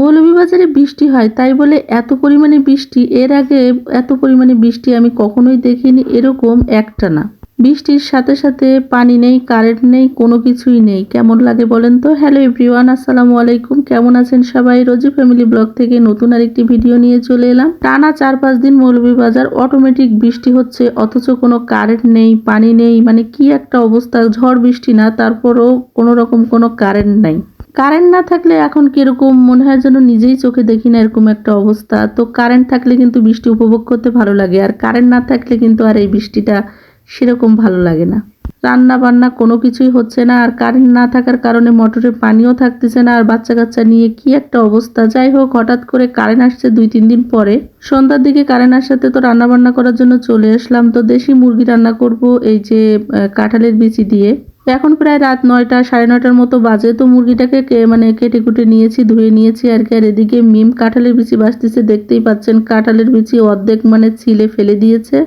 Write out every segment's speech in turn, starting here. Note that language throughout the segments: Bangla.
মৌলভীবাজারে বৃষ্টি হয়, তাই বলে এত পরিমাণে বৃষ্টি, এর আগে এত পরিমাণে বৃষ্টি আমি কখনোই দেখিনি, এরকম একটা না। বৃষ্টির সাথে সাথে পানি নেই, কারেন্ট নেই, কোনো কিছুই নেই। কেমন লাগে বলেন তো? হ্যালো এভরিওয়ান, আসসালামু আলাইকুম। কেমন আছেন সবাই? রোজি ফ্যামিলি ব্লগ থেকে নতুন আরেকটি ভিডিও নিয়ে চলে এলাম। টানা চার পাঁচ দিন মৌলভীবাজার অটোমেটিক বৃষ্টি হচ্ছে, অথচ কোনো কারেন্ট নেই, পানি নেই মানে কি একটা অবস্থা, ঝড় বৃষ্টি না, তারপরও কোনো রকম কোনো কারেন্ট নাই। কারেন্ট না থাকলে এখন কীরকম মনে হয় যেন নিজেই চোখে দেখি না এরকম একটা অবস্থা। তো কারেন্ট থাকলে কিন্তু বৃষ্টি উপভোগ করতে ভালো লাগে, আর কারেন্ট না থাকলে কিন্তু আর এই বৃষ্টিটা সেরকম ভালো লাগে না। রান্না বান্না কোনো কিছুই হচ্ছে না, আর কারেন্ট না থাকার কারণে মোটরে পানিও থাকতেছে না, আর বাচ্চা কাচ্চা নিয়ে কি একটা অবস্থা। যাই হোক, হঠাৎ করে কারেন্ট আসছে দুই, তিন দিন পরে। সন্ধ্যার দিকে কারেন্ট আসাতে তো রান্না বান্না করার জন্য চলে আসলাম। তো দেশি মুরগি রান্না করব, এই যে কাঁঠালের বিচি দিয়ে। এখন প্রায় রাত নয়টা, সাড়ে নয়টার মতো বাজে, তো মুরগিটাকে মানে কেটে কুটে নিয়েছি, ধুয়ে নিয়েছি, আর কি। আর এদিকে মিম কাঁঠালের বিচি বাঁচতেছে, দেখতেই পাচ্ছেন কাঁঠালের বিচি অর্ধেক মানে ছিলে ফেলে দিয়েছে।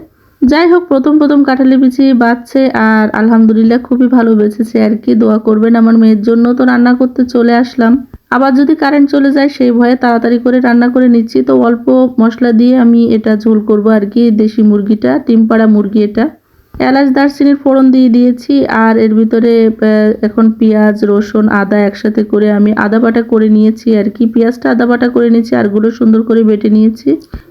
যাই হোক, প্রথম প্রথম কাঁঠালের বিচি বাঁচছে, আর আলহামদুলিল্লাহ খুবই ভালো বেঁচেছে, আর কি। দোয়া করবেন আমার মেয়ের জন্য, তো রান্না করতে চলে আসলাম। আবার যদি কারেন্ট চলে যায়, সেই ভয়ে তাড়াতাড়ি করে রান্না করে নিচ্ছি, তো অল্প মশলা দিয়ে আমি এটা ঝোল করব, আর কি, দেশি মুরগিটা, টিমপাড়া মুরগি এটা। এলাচ, দারচিনির ফোড়ন দিয়ে দিয়েছি আর এর ভিতরে এখন পেঁয়াজ, রসুন, আদা একসাথে করে আমি আদা বাটা করে নিয়েছি আর কি। পেঁয়াজটা আদা বাটা করে নিয়েছি আরগুলো সুন্দর করে বেটে নিয়েছি।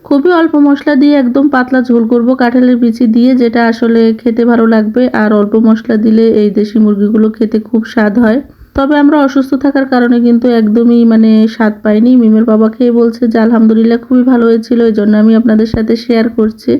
খুবই অল্প মশলা দিয়ে একদম পাতলা ঝোল করব কাঁঠালের বিচি দিয়ে, যেটা আসলে খেতে ভালো লাগবে আর অল্প মশলা দিলে এই দেশি মুরগিগুলো খেতে খুব স্বাদ হয়। তবে আমরা অসুস্থ থাকার কারণে কিন্তু একদমই মানে স্বাদ পাইনি। মিমের বাবা খেয়ে বলছে যে, আলহামদুলিল্লাহ, খুবই ভালো হয়েছিল। এই জন্য আমি আপনাদের সাথে শেয়ার করছি।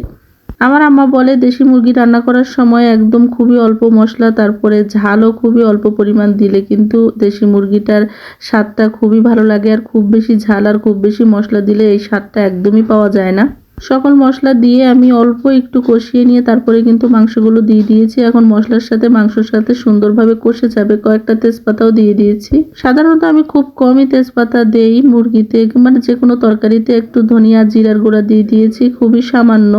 আমার আম্মা বলে, দেশি মুরগি রান্না করার সময় একদম খুবই অল্প মশলা, তারপরে ঝালও খুবই অল্প পরিমাণ দিলে কিন্তু দেশি মুরগিটার স্বাদটা খুবই ভালো লাগে আর খুব বেশি ঝাল আর খুব বেশি মশলা দিলে এই স্বাদটা একদমই পাওয়া যায় না। সকল মশলা দিয়ে আমি অল্প একটু কষিয়ে নিয়ে তারপরে কিন্তু মাংসগুলো দিয়ে দিয়েছি। এখন মশলার সাথে, মাংসর সাথে সুন্দরভাবে কষে যাবে। কয়েকটা তেজপাতাও দিয়ে দিয়েছি। সাধারণত আমি খুব কমই তেজপাতা দেই মুরগিতে মানে যে কোনো তরকারিতে একটু ধনিয়া, জিরার গুঁড়া দিয়ে দিয়েছি, খুবই সামান্য।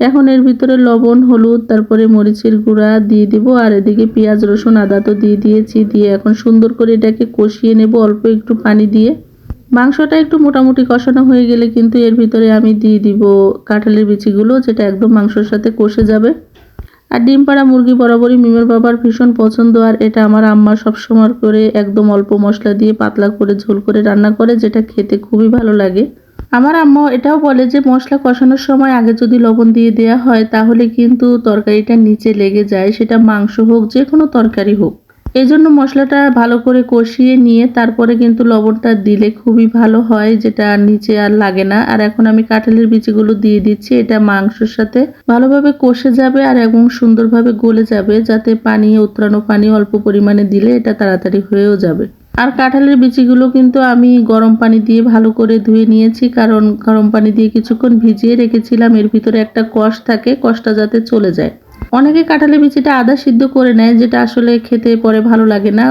এখন এর ভিতরে লবণ, হলুদ, তারপরে মরিচের গুঁড়া দিয়ে দিব, আর এদিকে পেঁয়াজ, রসুন, আদা তো দিয়ে দিয়েছি, দিয়ে এখন সুন্দর করে এটাকে কষিয়ে নেব অল্প একটু পানি দিয়ে। মাংসটা একটু মোটামুটি কষানো হয়ে গেলে কিন্তু এর ভিতরে আমি দিয়ে দিব কাঁঠালের বিচিগুলো, যেটা একদম মাংসর সাথে কষে যাবে। আর ডিম পাড়া মুরগি বরাবরই মিমের বাবার ভীষণ পছন্দ, আর এটা আমার আম্মা সবসময় করে একদম অল্প মশলা দিয়ে পাতলা করে ঝোল করে রান্না করে, যেটা খেতে খুবই ভালো লাগে। আমার আম্মা এটাও বলে যে, মশলা কষানোর সময় আগে যদি লবণ দিয়ে দেওয়া হয়, তাহলে কিন্তু তরকারিটা নিচে লেগে যায়। সেটা মাংস হোক, যে কোনো তরকারি হোক। এই জন্য মশলাটা ভালো করে কষিয়ে নিয়ে, তারপরে কিন্তু লবণটা দিলে খুবই ভালো হয়, যেটা নিচে আর লাগে না। আর এখন আমি কাঁঠালের বিচিগুলো দিয়ে দিচ্ছি, এটা মাংসের সাথে। ভালোভাবে কষে যাবে আর এবং সুন্দরভাবে গলে যাবে, যাতে পানি উত্তরানো পানি অল্প পরিমাণে দিলে এটা তাড়াতাড়ি হয়েও যাবে। আর কাঁঠালের বিচিগুলো কিন্তু আমি গরম পানি দিয়ে ভালো করে ধুয়ে নিয়েছি, কারণ গরম পানি দিয়ে কিছুক্ষণ ভিজিয়ে রেখেছিলাম। এর ভিতরে একটা কষ থাকে, কষটা যাতে চলে যায়। অনেকে কাঁঠালের বিচিটা আদা সিদ্ধ করে নেয়, যেটা আসলে খেতে পরে ভালো লাগে না।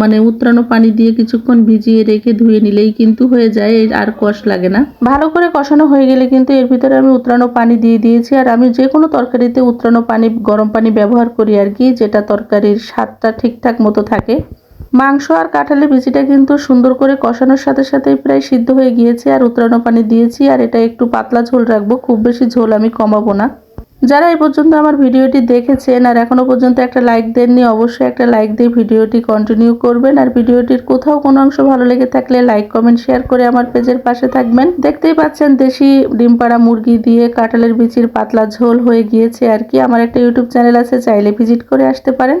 মানে উত্রানো পানি দিয়ে কিছুক্ষণ ভিজিয়ে রেখে ধুয়ে নিলেই কিন্তু হয়ে যায় আর কষ লাগে না। ভালো করে কষানো হয়ে গেলে কিন্তু এর ভিতরে আমি উত্তরানো পানি দিয়ে দিয়েছি, আর আমি যে কোনো তরকারিতে উত্রানো পানি, গরম পানি ব্যবহার করি আর কি, যেটা তরকারির স্বাদটা ঠিকঠাক মতো থাকে। মাংস আর কাঁঠালের বিচিটা কিন্তু সুন্দর করে কষানোর সাথে সাথেই প্রায় সিদ্ধ হয়ে গিয়েছে, আর উতরানো পানি দিয়েছি, আর এটা একটু পাতলা ঝোল রাখব, খুব বেশি ঝোল আমি কমাবো না। যারা এই পর্যন্ত আমার ভিডিওটি দেখেছেন আর এখনও পর্যন্ত একটা লাইক দেননি, অবশ্যই একটা লাইক দিয়ে ভিডিওটি কন্টিনিউ করবেন, আর ভিডিওটির কোথাও কোনো অংশ ভালো লেগে থাকলে লাইক, কমেন্ট শেয়ার করে আমার পেজের পাশে থাকবেন। দেখতেই পাচ্ছেন দেশি ডিম পাড়া মুরগি দিয়ে কাঁঠালের বিচির পাতলা ঝোল হয়ে গিয়েছে আর কি, আমার একটা ইউটিউব চ্যানেল আছে, চাইলে ভিজিট করে আসতে পারেন।